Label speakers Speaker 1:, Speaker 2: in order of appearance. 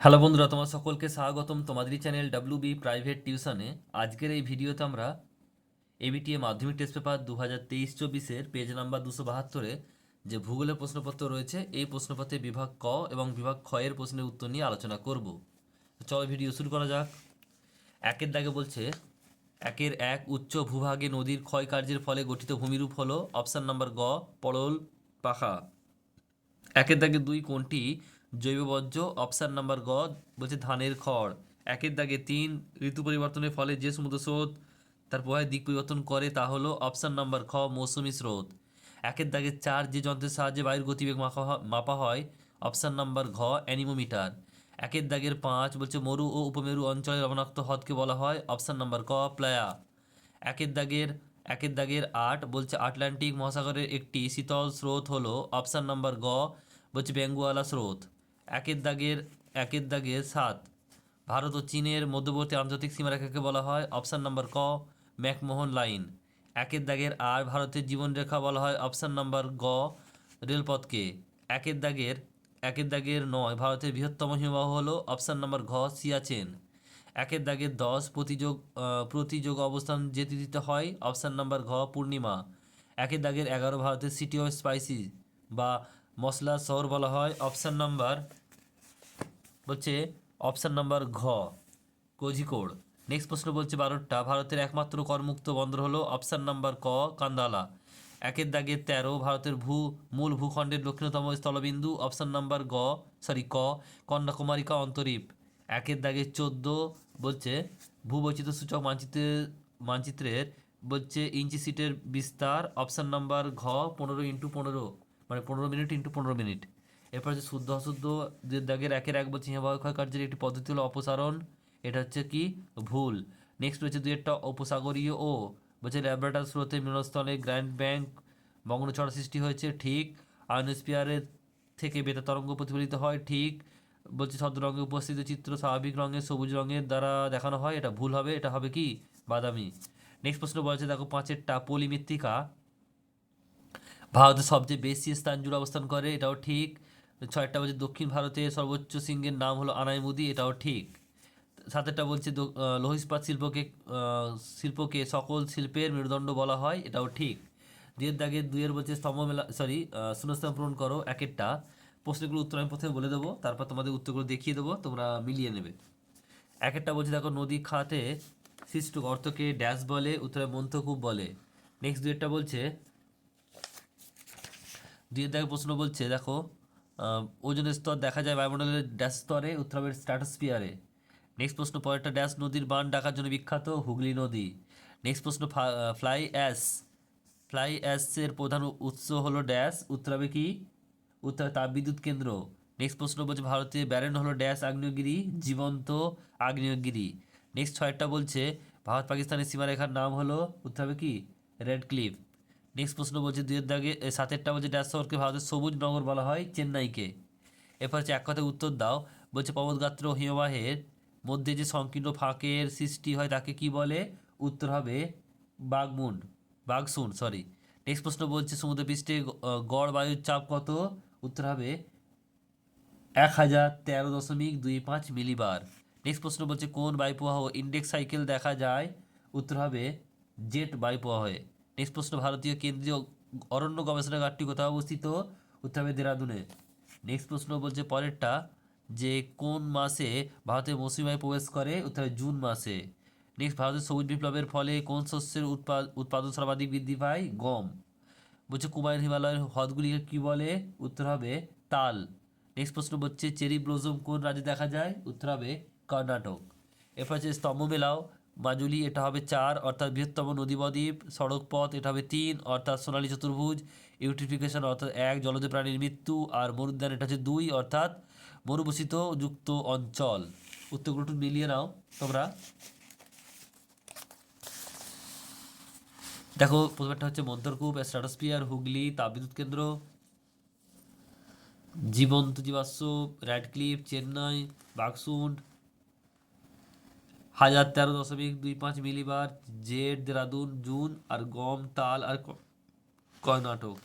Speaker 1: Hello বন্ধুরা, তোমার সকলকে স্বাগতম তোমাদেরই চ্যানেল ডাব্লিউ বি প্রাইভেট টিউশনে আজকের এই ভিডিওতে আমরা এবিটিএ মাধ্যমিক টেস্ট পেপার দু হাজার তেইশ চব্বিশের পেজ নাম্বার দুশো বাহাত্তরে যে ভূগোলের প্রশ্নপত্র রয়েছে, এই প্রশ্নপত্রে বিভাগ ক এবং বিভাগ খ এর প্রশ্নের উত্তর নিয়ে আলোচনা করব। চলো ভিডিও শুরু করা যাক। একের দাগে বলছে, একের এক উচ্চ ভূভাগে নদীর ক্ষয় কার্যের ফলে গঠিত ভূমিরূপ হলো অপশান নাম্বার গ, পড়ল, পাখা। একের দাগে দুই কোনটি জৈব বর্জ্য অপশান নাম্বার গ, বলছে ধানের খড়। একের দাগে তিন, ঋতু পরিবর্তনের ফলে যে সমুদ্র স্রোত তার প্রবাহের দিক পরিবর্তন করে তা হলো অপশান নাম্বার খ, মৌসুমি স্রোত। একের দাগে চার, যে যন্ত্রের সাহায্যে বায়ুর গতিবেগ মাপা মাপা হয় অপশান নাম্বার ঘ, অ্যানিমোমিটার। একের দাগের পাঁচ, বলছে মরু ও উপমেরু অঞ্চলের লবণাক্ত হ্রদকে বলা হয় অপশান নাম্বার ক, প্লায়া। একের দাগের একের দাগের আট, বলছে আটলান্টিক মহাসাগরের একটি শীতল স্রোত হলো অপশান নাম্বার গ, বলছে বেঙ্গুয়ালা স্রোত। একের দাগের একের দাগের সাত। ভারত ও চীনের মধ্যবর্তী আন্তর্জাতিক সীমারেখাকে বলা হয় অপশান নাম্বার ক, ম্যাকমোহন লাইন। একের দাগের আর ভারতের জীবনরেখা বলা হয় অপশান নাম্বার গ, রেলপথকে। একের দাগের একের দাগের নয়, ভারতের বৃহত্তম হিমবাহ হল অপশান নাম্বার ঘ, সিয়াচেন। একের দাগের দশ প্রতিযোগ প্রতিযোগ অবস্থান যেতে দিতে হয় অপশান নাম্বার ঘ, পূর্ণিমা। একের দাগের এগারো, ভারতের সিটি অফ স্পাইসি বা মশলা শহর বলা হয় অপশান নাম্বার বলছে অপশান নাম্বার ঘ, কোঝিকোড়। নেক্সট প্রশ্ন বলছে বারোটা, ভারতের একমাত্র করমুক্ত বন্দর হলো অপশান নাম্বার ক, কান্দালা। একের দাগে তেরো, ভারতের ভূ, মূল ভূখণ্ডের দক্ষিণতম স্থলবিন্দু অপশান নাম্বার গ সরি ক, কন্যাকুমারিকা অন্তরীপ। একের দাগে চোদ্দ, বলছে ভূবৈচিত্র সূচক মানচিত্রের মানচিত্রের, বলছে, ইঞ্চি সিটের বিস্তার অপশান নাম্বার ঘ, পনেরো ইন্টু পনেরো মানে পনেরো মিনিট ইন্টু পনেরো মিনিট। এরপর হচ্ছে শুদ্ধ অশুদ্ধ যে দাগের একের এক হিমবাহ ক্ষয় কার্যের একটি পদ্ধতি হলো অপসারণ। এটা হচ্ছে কি? ভুল। নেক্সট রয়েছে একটা উপসাগরীয় ও। বলছে ল্যাবরেটর স্রোতে মিলনস্থলে গ্র্যান্ড ব্যাংক মগ্নছড়া সৃষ্টি হয়েছে, ঠিক। আয়নোস্পিয়ারের থেকে বেতা তরঙ্গ প্রতিফলিত হয়, ঠিক। বলছে শব্দ রঙে উপস্থিত চিত্র স্বাভাবিক রঙের সবুজ রঙের দ্বারা দেখানো হয়, এটা ভুল হবে, এটা হবে কি? বাদামি। নেক্সট প্রশ্ন বলছে, দেখো পাঁচের পাঁচেরটা পলিমৃত্তিকা। ভারতের সবচেয়ে বেশি স্থান জুড়ে অবস্থান করে, এটাও ঠিক। ছয়টা বলছে দক্ষিণ ভারতের সর্বোচ্চ সিংহের নাম হলো আনাইমুদি এটাও ঠিক। সাতেরটা বলছে ইস্পাত শিল্পকে শিল্পকে সকল শিল্পের মেরুদণ্ড বলা হয়, এটাও ঠিক। দুইয়ের দাগে দুইয়ের বলছে স্তম্ভ মেলা সরি শূন্যস্থান পূরণ করো এক একটা প্রশ্নগুলো উত্তর আমি প্রথমে বলে দেবো, তারপর তোমাদের উত্তরগুলো দেখিয়ে দেবো, তোমরা মিলিয়ে নেবে। এক একটা বলছে দেখো, নদী খাতে সৃষ্ট গর্তকে ড্যাশ বলে, উত্তরে মন্থকূপ বলে। নেক্সট দুইটা বলছে, দুইয়ের দাগে প্রশ্ন বলছে দেখো ওজনের স্তর দেখা যায় বায়ুমণ্ডলের ড্যাশ স্তরে উত্তর হবে স্ট্র্যাটোস্ফিয়ারে নেক্সট প্রশ্ন, পরেরটা ড্যাশ নদীর বান ডাকার জন্য বিখ্যাত হুগলি নদী। নেক্সট প্রশ্ন ফ্লাই অ্যাস ফ্লাই অ্যাসের প্রধান উৎস হলো ড্যাশ উত্তর হবে কি? উত্তর তাপবিদ্যুৎ কেন্দ্র। নেক্সট প্রশ্ন বলছে, ভারতে ব্যারেন হলো ড্যাশ আগ্নেয়গিরি, জীবন্ত আগ্নেয়গিরি। নেক্সট ছয়টা বলছে ভারত পাকিস্তানের সীমারেখার নাম হলো উত্তর হবে কি? রেড ক্লিফ নেক্সট প্রশ্ন বলছে দুইয়ের দাগে সাতেরটা বলছে ড্যাশ শহরকে ভারতের সবুজ নগর বলা হয় চেন্নাইকে। এরপর হচ্ছে এক কথায় উত্তর দাও। বলছে পর্বতগাত্র হিমবাহের মধ্যে যে সংকীর্ণ ফাঁকের সৃষ্টি হয় তাকে কি বলে? উত্তর হবে বাগমুন্ড বাগসুন সরি নেক্সট প্রশ্ন বলছে সমুদ্রপৃষ্ঠে গড় বায়ুর চাপ কত? উত্তর হবে এক হাজার তেরো দশমিক দুই পাঁচ মিলিবার। নেক্সট প্রশ্ন বলছে কোন বায়ুপ্রবাহ ইন্ডেক্স সাইকেল দেখা যায়? উত্তর হবে জেট বায়ুপ্রবাহে। নেক্সট প্রশ্ন, ভারতীয় কেন্দ্রীয় অরণ্য গবেষণাগারটি কোথায় অবস্থিত? উত্তর হবে দেরাদুনে। নেক্সট প্রশ্ন বলছে পরেরটা, যে কোন মাসে ভারতের মৌসুমায় প্রবেশ করে? উত্তর হবে জুন মাসে। নেক্সট, ভারতের সবুজ বিপ্লবের ফলে কোন শস্যের উৎপা- উৎপাদন সর্বাধিক বৃদ্ধি পায়? গম। বলছে কুমায়ুন হিমালয়ের হ্রদগুলিকে কি বলে? উত্তর হবে তাল। নেক্সট প্রশ্ন হচ্ছে চেরি ব্লজম কোন রাজ্যে দেখা যায়? উত্তর হবে কর্ণাটক। এরপর হচ্ছে স্তম্ভ মেলাও। মাজুলি এটা হবে চার, অর্থাৎ বৃহত্তম নদী বদ্বীপ, সড়ক পথ, এটা হবে তিন, অর্থাৎ সোনালী চতুর্ভুজ ইউটিফিকেশন অর্থাৎ এক, জলজ প্রাণীর মৃত্যু, আর মরুদ্যান, এটা হচ্ছে দুই, অর্থাৎ মরুবসিত যুক্ত অঞ্চল। উত্তরগুলো একটু মিলিয়ে নাও তোমরা। দেখো প্রথমটা হচ্ছে মন্তরকূপ স্ট্রাটোস্ফিয়ার হুগলি, তাপবিদ্যুৎ কেন্দ্র, জীবন্ত জীবাশ্ম, র্যাডক্লিফ, চেন্নাই, বাগসুন্ড হাজার তেরো দশমিক দুই পাঁচ মিলিবার জেড দেরাদুন জুন আর গম তাল আর কর্ণাটক।